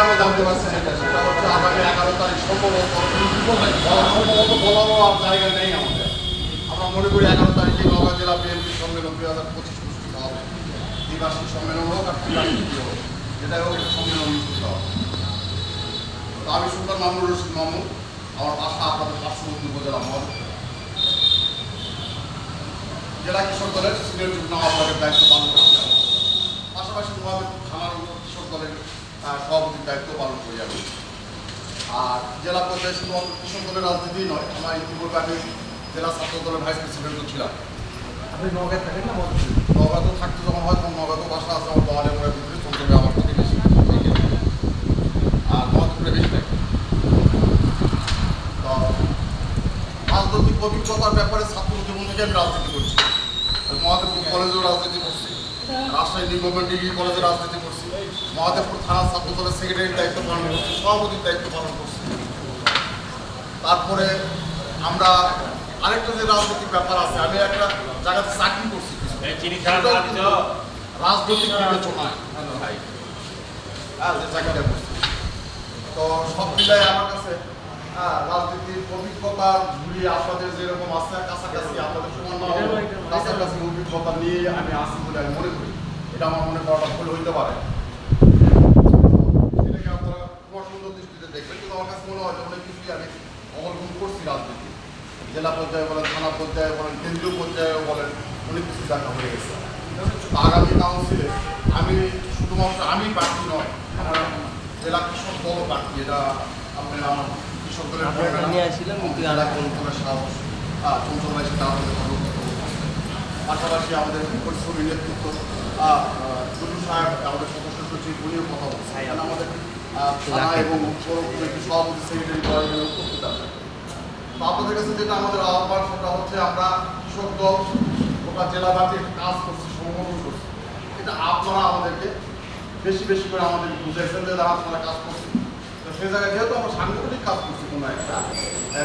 আমরা জানতে পারছি যেটা সেটা হচ্ছে এগারো তারিখ আর জায়গা নেই আমাদের আমরা মনে করি এগারো তারিখে নওগাঁ জেলা বিএনপি সম্মেলন দুই হাজার পঁচিশ অনুষ্ঠিত হবে দ্বিবার্ষিক সম্মেলন হোক আর ত্রিবার্ষিক হোক যেটাই হোক সম্মেলন অনুষ্ঠিত হবে আমি সুলতান মামুর রশিদ মামু আমার বাসা আপনাদের পার্শ্ববর্তী উপজেলা মহল জেলা কৃষক দলের সিনিয়র যুগ্ম আহ্বায়কের দায়িত্ব পালন করছি পাশাপাশি মহাদেব থানার কৃষক দলের সভাপতির দায়িত্ব পালন করি যাবে। আর জেলা পর্যায়ে শুধুমাত্র কৃষক দলের রাজনীতি নয় আমার ইতিপূর্বে আমি জেলা ছাত্র দলের ভাইস প্রেসিডেন্টও ছিলাম। আপনি নগাঁয় থাকেন না মধ্যে নগাঁত থাকতে যখন হয় তখন নগাঁত বাসা আছে আমার বহালে মোড়ের ভিতরে চন্দ্রবে আমার প্রতিবেশী আর মহাদেবপুরে বেশি থাকে। তো রাজনৈতিক অভিজ্ঞতার ব্যাপারে ছাত্র জীবন থেকে আমি রাজনীতি করছি। মহাদেবপুর কলেজেও রাজনীতি করছি। রাজশাহী নিউ গভর্নমেন্ট ডিগ্রি কলেজে রাজনীতি করছি। মহাদেবপুর থানা ছাত্র দলের সেক্রেটারির দায়িত্ব পালন করছি সভাপতির দায়িত্ব পালন করছি। তারপরে আমরা আরেকটা যে রাজনৈতিক ব্যাপার আছে আমি একটা জায়গাতে চাকরি করছি রাজনৈতিক বিবেচনায় হ্যাঁ যে চাকরিটা করছি। তো সব মিলাই আমার কাছে হ্যাঁ রাজনীতির অভিজ্ঞতা ঝুলি আপনাদের যেরকম আছে কাছাকাছি আপনাদের সমান অভিজ্ঞতা নিয়ে আমি আসি বলে আমি মনে করি। এটা আমার মনে করাটা ভুল হইতে পারে। এটাকে আপনারা তোমার সুন্দর দৃষ্টিতে দেখবেন। কিন্তু আমার কাছে মনে হয় যে অনেক কিছুই আমি অবলম্বন করছি রাজনীতি। জেলা পর্যায়ে বলেন থানা পর্যায়ে বলেন কেন্দ্রীয় পর্যায়ে বলেন অনেক কিছু দেখা হয়ে গেছে। আগামী কাউন্সিলে আমি শুধুমাত্র আমি প্রার্থী নয় আমার জেলা কৃষক দল প্রার্থী এটা আপনি আমার কৃষক দলের আপনারা সাহস চঞ্চল ভাই সেটা আমাদের। পাশাপাশি আমাদের পরিশ্রমী নেতৃত্ব আহ, সাহেব আমাদের সদস্য সচিব উনিও কথা বলছেন। আমাদের থানা এবং সভাপতি সেক্রেটারি দল এখানে উপস্থিত আছে আপনাদের কাছে যেটা আমাদের আহ্বান সেটা হচ্ছে আমরা কৃষক দল গোটা জেলাব্যাপী কাজ করছি সংগঠন করছি। এটা আপনারা আমাদেরকে বেশি বেশি করে আমাদের বুঝাইছেন যে আপনারা কাজ করছি তো সেই জায়গায় যেহেতু আমরা সাংগঠনিক কাজ করছি কোনো একটা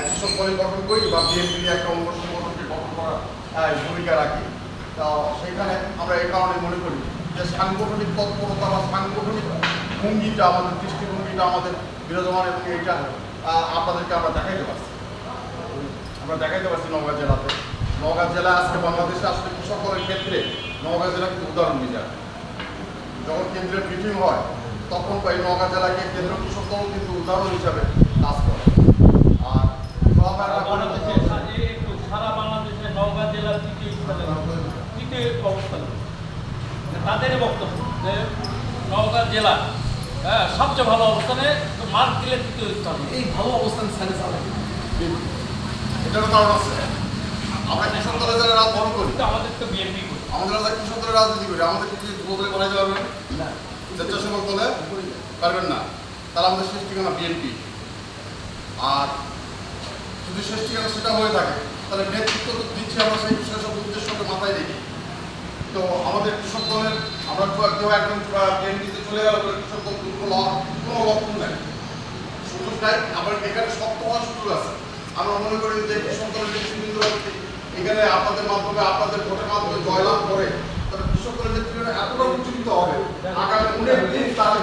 কৃষক দল গঠন করি বা বিএনপি একটা অঙ্গ সংগঠনকে গঠন করার ভূমিকা রাখি সেখানে আমরা এই কারণে মনে করি যে সাংগঠনিক তৎপরতা বা সাংগঠনিক ভঙ্গিটা, আমাদের দৃষ্টিভঙ্গিটা, আমাদের বিরাজমান এবং এইটা আপনাদেরকে আমরা দেখাইতে পারছি। আমরা দেখাইতে পারছি নওগাঁ জেলাতে। নওগাঁ জেলা আজকে বাংলাদেশে আসলে কৃষক দলের ক্ষেত্রে নওগাঁ জেলা কিন্তু উদাহরণ দিয়ে যায় যখন কেন্দ্রের মিটিং হয়, তখন এই নওগাঁ জেলাকে কেন্দ্র কৃষক দল কিন্তু উদাহরণ হিসাবে কাজ করে। আর সারা বাংলাদেশে নওগাঁ স্থানে তৃতীয় অবস্থান তাদের বক্তব্য যে নওগাঁ জেলা হ্যাঁ সবচেয়ে ভালো অবস্থানে মার্ক দিলে তৃতীয় স্থান। এই ভালো অবস্থান স্থানে চালায় এটারও কারণ আছে। আমরা কৃষক দলের যারা রাজনীতি করি। কিন্তু আমাদের তো বিএনপি আমাদের যারা কৃষক দলের রাজনীতি করি। আমাদের কিছু যুব দলে বানাইতে পারবেন না? স্বেচ্ছাসেবক দলে? পারবেন না। তাহলে আমাদের শেষ ঠিকানা বিএনপি। আর যদি শেষ ঠিকানা সেটা হয়ে থাকে তাহলে নেতৃত্ব তো দিচ্ছি আমরা সেই বিষয় সব উদ্দেশ্যকে মাথায় রেখে। তো আমাদের কৃষক দলের, আমরা কেউ একজন বিএনপিতে চলে গেল কৃষক দল দুর্বল হওয়ার কোনো লক্ষণ নেই। সুযোগ নাই, আবার এখানে শক্ত হওয়ার সুযোগ আছে। আমরা মনে করি যে কৃষক দলের নেতৃবৃন্দ এখানে আপনাদের মাধ্যমে, আপনাদের ভোটের মাধ্যমে জয়লাভ করে তারা কৃষক দলের নেতৃবৃন্দ এতটা উজ্জীবিত হবে, আগামী অনেক দিন তারা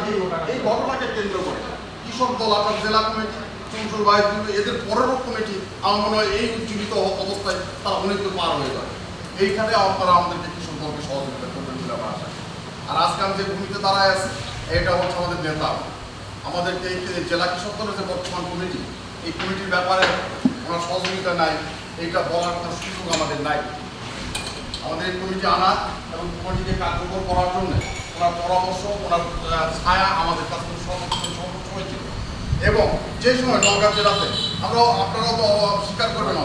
এই ঘটনাকে কেন্দ্র করে। কৃষক দল, আপনার জেলা কমিটি চঞ্চল বায়ু এদের পরেরও কমিটি, আমার মনে হয় এই উজ্জীবিত অবস্থায় তারা অনেক পার হয়ে যাবে। এইখানে আপনারা আমাদেরকে কৃষক দলকে সহযোগিতা করবেন বলে আমার আশা আর আজকে আমি যে ভূমিতে দাঁড়ায় আছে, এটা হচ্ছে আমাদের নেতা। আমাদেরকে এই জেলা কৃষক দলের যে বর্তমান কমিটি, এই কমিটির ব্যাপারে ওনার সহযোগিতা নাই এইটা বলার কোনো সুযোগ আমাদের নাই। আমাদের এই কমিটি আনা এবং কমিটিকে কার্যকর করার জন্য ওনার পরামর্শ, ওনার ছায়া আমাদের কাছে সর্বোচ্চ হয়েছিল এবং যে সময় নওগাঁ জেলাতে, আমরাও আপনারাও তো স্বীকার করবেন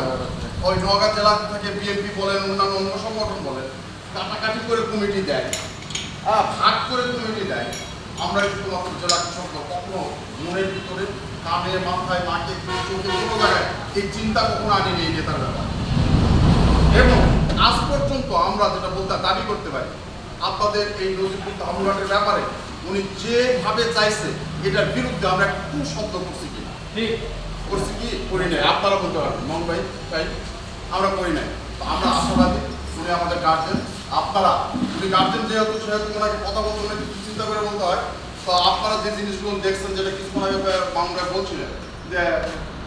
ওই নওগাঁ জেলা থেকে বিএনপি বলেন, অন্যান্য অঙ্গ সংগঠন বলেন, কাটাকাটি করে কমিটি দেয়। হ্যাঁ ভাগ করে কমিটি দেয় আমরা শুধুমাত্র জেলা কৃষক কখনো মনের ভিতরে কানে মাথায় নাকে চোখে কোনো জায়গায় এই চিন্তা কখনো আনিনি এই নেতার ব্যাপার। এবং আজ পর্যন্ত আমরা যেটা বলতে দাবি করতে পারি আপনাদের এই নজিরপুর ধর্মঘাটের ব্যাপারে উনি যেভাবে চাইছে এটার বিরুদ্ধে আমরা একটু শব্দ করছি কি? ঠিক। করছি কি? করি নাই। আপনারা বলতে পারবেন মন ভাই তাই আমরা করি নাই। আমরা আশাবাদী উনি আমাদের গার্জেন আপনারা উনি গার্জেন যেহেতু, সেহেতু ওনাকে কথা বলতে অনেক কিছু চিন্তা করে বলতে হয়। তো আপনারা যে জিনিসগুলো দেখছেন, যেটা কিছুক্ষণ আগে মামুরা বলছিলেন, যে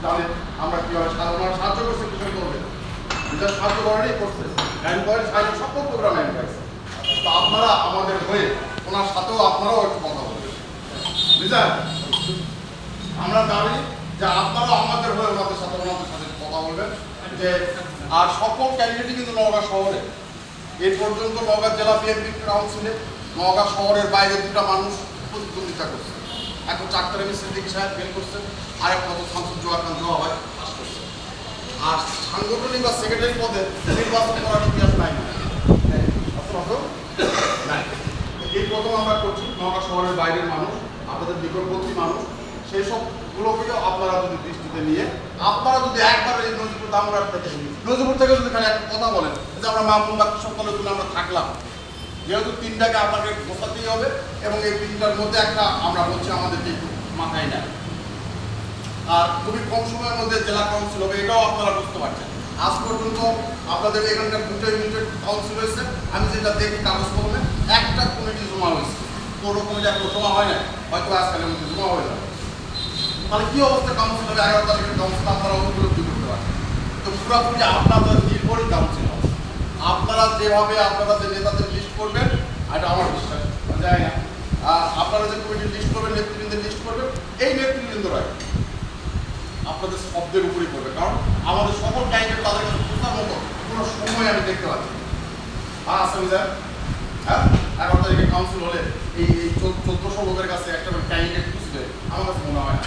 জানেন আমরা কীভাবে ওনারা সাহায্য করছে, কিসের করবে নিজের সাহায্য করেনই করছে লাইন করে সাহায্য সকল প্রোগ্রাম পাইছে। তো আপনারা আমাদের হয়ে ওনার সাথেও আপনারাও একটু কথা বলবেন। বুঝলেন? আমরা দাবি যে আপনারা আমাদের হয়ে ওনাদের সাথে ওনাদের সাথে কথা বলবেন। যে আর সকল ক্যান্ডিডেটই কিন্তু নওগাঁ শহরে। এই পর্যন্ত নওগাঁ জেলা বিএনপি কাউন্সিলে নওগাঁ শহরের বাইরে দুটা মানুষ প্রতিদ্বন্দ্বিতা করছে। এখন চারটার এমনি সিদ্দিকি সাহেব ফেল করছেন আর এক মতো শামসুর জোয়ার খান জোয়া হয় পাস করছে আর সাংগঠনিক বা সেক্রেটারি পদে নির্বাচন করার ইতিহাস নাই। নাই এই প্রথম আমরা করছি নওগাঁ শহরের বাইরের মানুষ আপনাদের নিকটবর্তী মানুষ সেই সবগুলোকেও আপনারা যদি দৃষ্টিতে নিয়ে, আপনারা যদি একবার এই নজিপুর দামরাট থেকে নজিপুর থেকে যদি খালি একটা কথা বলেন, যে আমরা মামুন বা কৃষক কলেজ জন্য আমরা থাকলাম। যেহেতু তিনটাকে আপনাকে বসাতেই হবে এবং এই তিনটার মধ্যে একটা আমরা বলছি আমাদেরকে একটু মাথায় নেয়। আর খুবই কম সময়ের মধ্যে জেলা কাউন্সিল হবে, এটাও আপনারা বুঝতে পারছেন। আজ পর্যন্ত আপনাদের এখানকার দুটো ইউনিটের কাউন্সিল হয়েছে, আমি যেটা দেখি কাগজ কলমে একটা কমিটি জমা হয়েছে। কোনো কমিটি এখন জমা হয় না হয়তো আজকালের মধ্যে জমা হয়ে যাবে। তাহলে কি অবস্থা? কাউন্সিল হবে এগারো তারিখের কাউন্সিল আপনারা উপলব্ধি করতে পারছেন তো পুরোপুরি আপনাদের নির্ভরই কাউন্সিল হবে আপনারা যেভাবে আপনারা যে নেতাদের লিস্ট করবেন, এটা আমার বিশ্বাস। যায় না। আপনারা যে কমিটির লিস্ট করবেন, নেতৃবৃন্দের লিস্ট করবেন, এই নেতৃবৃন্দরাই আপনাদের শব্দের উপরেই করবে কারণ আমাদের সকল ক্যান্ডিডেট তাদের কাছে পৌঁছার মতো কোনো সময় আমি দেখতে পাচ্ছি। আর আসামি স্যার হ্যাঁ? এগারো তারিখে কাউন্সিল হলে এই এই চোদ্দশো লোকের কাছে একটা ক্যান্ডিডেট খুঁজবে আমার কাছে মনে হয় না।